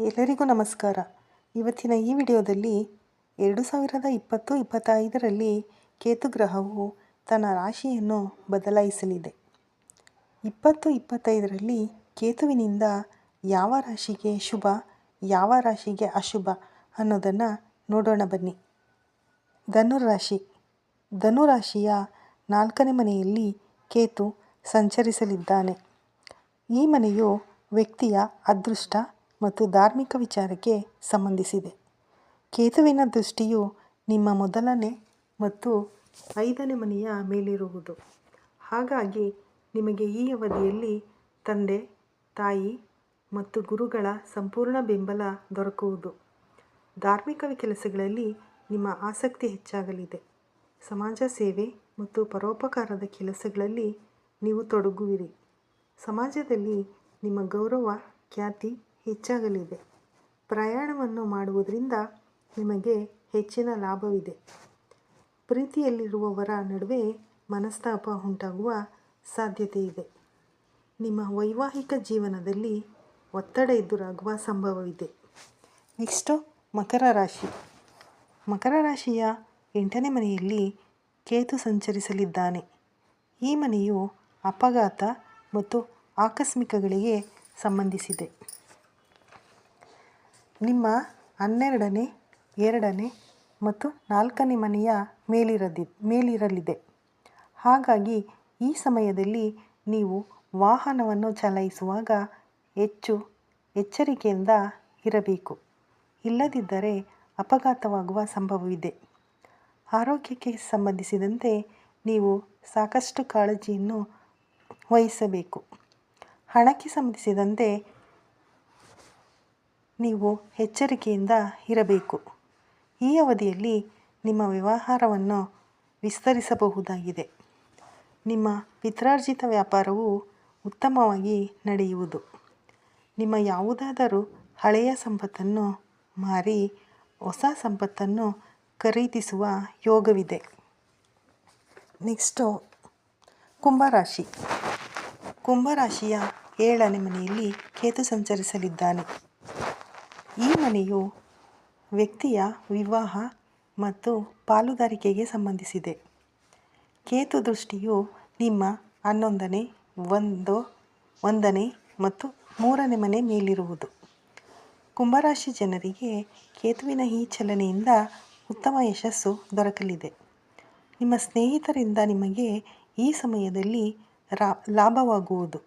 ಎಲ್ಲರಿಗೂ ನಮಸ್ಕಾರ. ಇವತ್ತಿನ ಈ ವಿಡಿಯೋದಲ್ಲಿ ಎರಡು ಸಾವಿರದ ಇಪ್ಪತ್ತು ಇಪ್ಪತ್ತೈದರಲ್ಲಿ ಕೇತು ಗ್ರಹವು ತನ್ನ ರಾಶಿಯನ್ನು ಬದಲಾಯಿಸಲಿದೆ. ಇಪ್ಪತ್ತು ಇಪ್ಪತ್ತೈದರಲ್ಲಿ ಕೇತುವಿನಿಂದ ಯಾವ ರಾಶಿಗೆ ಶುಭ, ಯಾವ ರಾಶಿಗೆ ಅಶುಭ ಅನ್ನೋದನ್ನು ನೋಡೋಣ ಬನ್ನಿ. ಧನುರಾಶಿ ಧನುರಾಶಿಯ ನಾಲ್ಕನೇ ಮನೆಯಲ್ಲಿ ಕೇತು ಸಂಚರಿಸಲಿದ್ದಾನೆ. ಈ ಮನೆಯು ವ್ಯಕ್ತಿಯ ಅದೃಷ್ಟ ಮತ್ತು ಧಾರ್ಮಿಕ ವಿಚಾರಕ್ಕೆ ಸಂಬಂಧಿಸಿದೆ. ಕೇತುವಿನ ದೃಷ್ಟಿಯು ನಿಮ್ಮ ಮೊದಲನೇ ಮತ್ತು ಐದನೇ ಮನೆಯ ಮೇಲಿರುವುದು. ಹಾಗಾಗಿ ನಿಮಗೆ ಈ ಅವಧಿಯಲ್ಲಿ ತಂದೆ, ತಾಯಿ ಮತ್ತು ಗುರುಗಳ ಸಂಪೂರ್ಣ ಬೆಂಬಲ ದೊರಕುವುದು. ಧಾರ್ಮಿಕ ಕೆಲಸಗಳಲ್ಲಿ ನಿಮ್ಮ ಆಸಕ್ತಿ ಹೆಚ್ಚಾಗಲಿದೆ. ಸಮಾಜ ಸೇವೆ ಮತ್ತು ಪರೋಪಕಾರದ ಕೆಲಸಗಳಲ್ಲಿ ನೀವು ತೊಡಗುವಿರಿ. ಸಮಾಜದಲ್ಲಿ ನಿಮ್ಮ ಗೌರವ, ಖ್ಯಾತಿ ಹೆಚ್ಚಾಗಲಿದೆ. ಪ್ರಯಾಣವನ್ನು ಮಾಡುವುದರಿಂದ ನಿಮಗೆ ಹೆಚ್ಚಿನ ಲಾಭವಿದೆ. ಪ್ರೀತಿಯಲ್ಲಿರುವವರ ನಡುವೆ ಮನಸ್ತಾಪ ಉಂಟಾಗುವ ಸಾಧ್ಯತೆ ಇದೆ ನಿಮ್ಮ ವೈವಾಹಿಕ ಜೀವನದಲ್ಲಿ ಒತ್ತಡ ಎದುರಾಗುವ ಸಂಭವವಿದೆ. ನೆಕ್ಸ್ಟು, ಮಕರ ರಾಶಿ. ಮಕರ ರಾಶಿಯ ಎಂಟನೇ ಮನೆಯಲ್ಲಿ ಕೇತು ಸಂಚರಿಸಲಿದ್ದಾನೆ. ಈ ಮನೆಯು ಅಪಘಾತ ಮತ್ತು ಆಕಸ್ಮಿಕಗಳಿಗೆ ಸಂಬಂಧಿಸಿದೆ. ನಿಮ್ಮ ಹನ್ನೆರಡನೇ, ಎರಡನೇ ಮತ್ತು ನಾಲ್ಕನೇ ಮನೆಯ ಮೇಲಿರದಿ, ಮೇಲಿರಲಿದೆ. ಹಾಗಾಗಿ ಈ ಸಮಯದಲ್ಲಿ ನೀವು ವಾಹನವನ್ನು ಚಲಾಯಿಸುವಾಗ ಹೆಚ್ಚು ಎಚ್ಚರಿಕೆಯಿಂದ ಇರಬೇಕು. ಇಲ್ಲದಿದ್ದರೆ ಅಪಘಾತವಾಗುವ ಸಂಭವವಿದೆ. ಆರೋಗ್ಯಕ್ಕೆ ಸಂಬಂಧಿಸಿದಂತೆ ನೀವು ಸಾಕಷ್ಟು ಕಾಳಜಿಯನ್ನು ವಹಿಸಬೇಕು. ಹಣಕ್ಕೆ ಸಂಬಂಧಿಸಿದಂತೆ ನೀವು ಎಚ್ಚರಿಕೆಯಿಂದ ಇರಬೇಕು. ಈ ಅವಧಿಯಲ್ಲಿ ನಿಮ್ಮ ವ್ಯವಹಾರವನ್ನು ವಿಸ್ತರಿಸಬಹುದಾಗಿದೆ. ನಿಮ್ಮ ಪಿತ್ರಾರ್ಜಿತ ವ್ಯಾಪಾರವು ಉತ್ತಮವಾಗಿ ನಡೆಯುವುದು. ನಿಮ್ಮ ಯಾವುದಾದರೂ ಹಳೆಯ ಸಂಪತ್ತನ್ನು ಮಾರಿ ಹೊಸ ಸಂಪತ್ತನ್ನು ಖರೀದಿಸುವ ಯೋಗವಿದೆ. ನೆಕ್ಸ್ಟು, ಕುಂಭರಾಶಿ. ಕುಂಭರಾಶಿಯ ಏಳನೇ ಮನೆಯಲ್ಲಿ ಕೇತು ಸಂಚರಿಸಲಿದ್ದಾನೆ. ಈ ಮನೆಯು ವ್ಯಕ್ತಿಯ ವಿವಾಹ ಮತ್ತು ಪಾಲುದಾರಿಕೆಗೆ ಸಂಬಂಧಿಸಿದೆ. ಕೇತು ದೃಷ್ಟಿಯು ನಿಮ್ಮ ಹನ್ನೊಂದನೇ, ಒಂದು, ಒಂದನೇ ಮತ್ತು ಮೂರನೇ ಮನೆ ಮೇಲಿರುವುದು. ಕುಂಭರಾಶಿ ಜನರಿಗೆ ಕೇತುವಿನ ಈ ಚಲನೆಯಿಂದ ಉತ್ತಮ ಯಶಸ್ಸು ದೊರಕಲಿದೆ. ನಿಮ್ಮ ಸ್ನೇಹಿತರಿಂದ ನಿಮಗೆ ಈ ಸಮಯದಲ್ಲಿ ರಾ, ಲಾಭವಾಗುವುದು.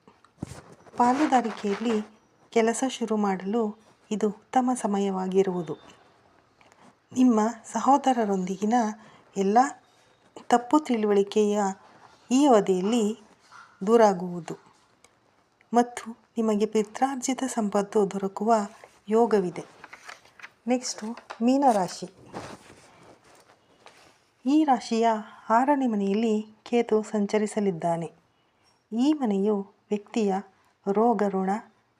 ಪಾಲುದಾರಿಕೆಯಲ್ಲಿ ಕೆಲಸ ಶುರು ಮಾಡಲು ಇದು ಉತ್ತಮ ಸಮಯವಾಗಿರುವುದು. ನಿಮ್ಮ ಸಹೋದರರೊಂದಿಗಿನ ಎಲ್ಲ ತಪ್ಪು ತಿಳುವಳಿಕೆಯ ಈ ಅವಧಿಯಲ್ಲಿ ದೂರಾಗುವುದು ಮತ್ತು ನಿಮಗೆ ಪಿತ್ರಾರ್ಜಿತ ಸಂಪತ್ತು ದೊರಕುವ ಯೋಗವಿದೆ. ನೆಕ್ಸ್ಟು, ಮೀನರಾಶಿ. ಈ ರಾಶಿಯ ಆರನೇ ಮನೆಯಲ್ಲಿ ಕೇತು ಸಂಚರಿಸಲಿದ್ದಾನೆ. ಈ ಮನೆಯು ವ್ಯಕ್ತಿಯ ರೋಗ ಋಣ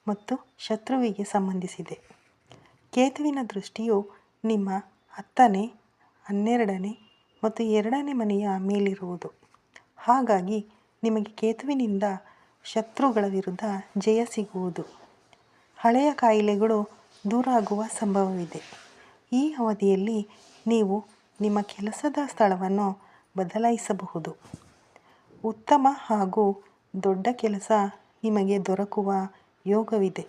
ಮತ್ತು ಶತ್ರುವಿಗೆ ಸಂಬಂಧಿಸಿದೆ. ಕೇತುವಿನ ದೃಷ್ಟಿಯು ನಿಮ್ಮ ಹತ್ತನೇ, ಹನ್ನೆರಡನೇ ಮತ್ತು ಎರಡನೇ ಮನೆಯ ಮೇಲಿರುವುದು. ಹಾಗಾಗಿ ನಿಮಗೆ ಕೇತುವಿನಿಂದ ಶತ್ರುಗಳ ವಿರುದ್ಧ ಜಯ ಸಿಗುವುದು. ಹಳೆಯ ಕಾಯಿಲೆಗಳು ದೂರ ಆಗುವ ಸಂಭವವಿದೆ. ಈ ಅವಧಿಯಲ್ಲಿ ನೀವು ನಿಮ್ಮ ಕೆಲಸದ ಸ್ಥಳವನ್ನು ಬದಲಾಯಿಸಬಹುದು. ಉತ್ತಮ ಹಾಗೂ ದೊಡ್ಡ ಕೆಲಸ ನಿಮಗೆ ದೊರಕುವ ಯೋಗವಿದೆ.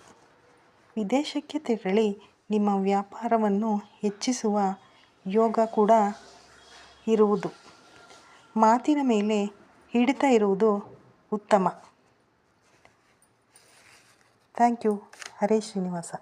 ವಿದೇಶಕ್ಕೆ ತೆರಳಿ ನಿಮ್ಮ ವ್ಯಾಪಾರವನ್ನು ಹೆಚ್ಚಿಸುವ ಯೋಗ ಕೂಡ ಇರುವುದು. ಮಾತಿನ ಮೇಲೆ ಹಿಡಿತ ಇರುವುದು ಉತ್ತಮ. Thank you. ಹರೇ ಶ್ರೀನಿವಾಸ.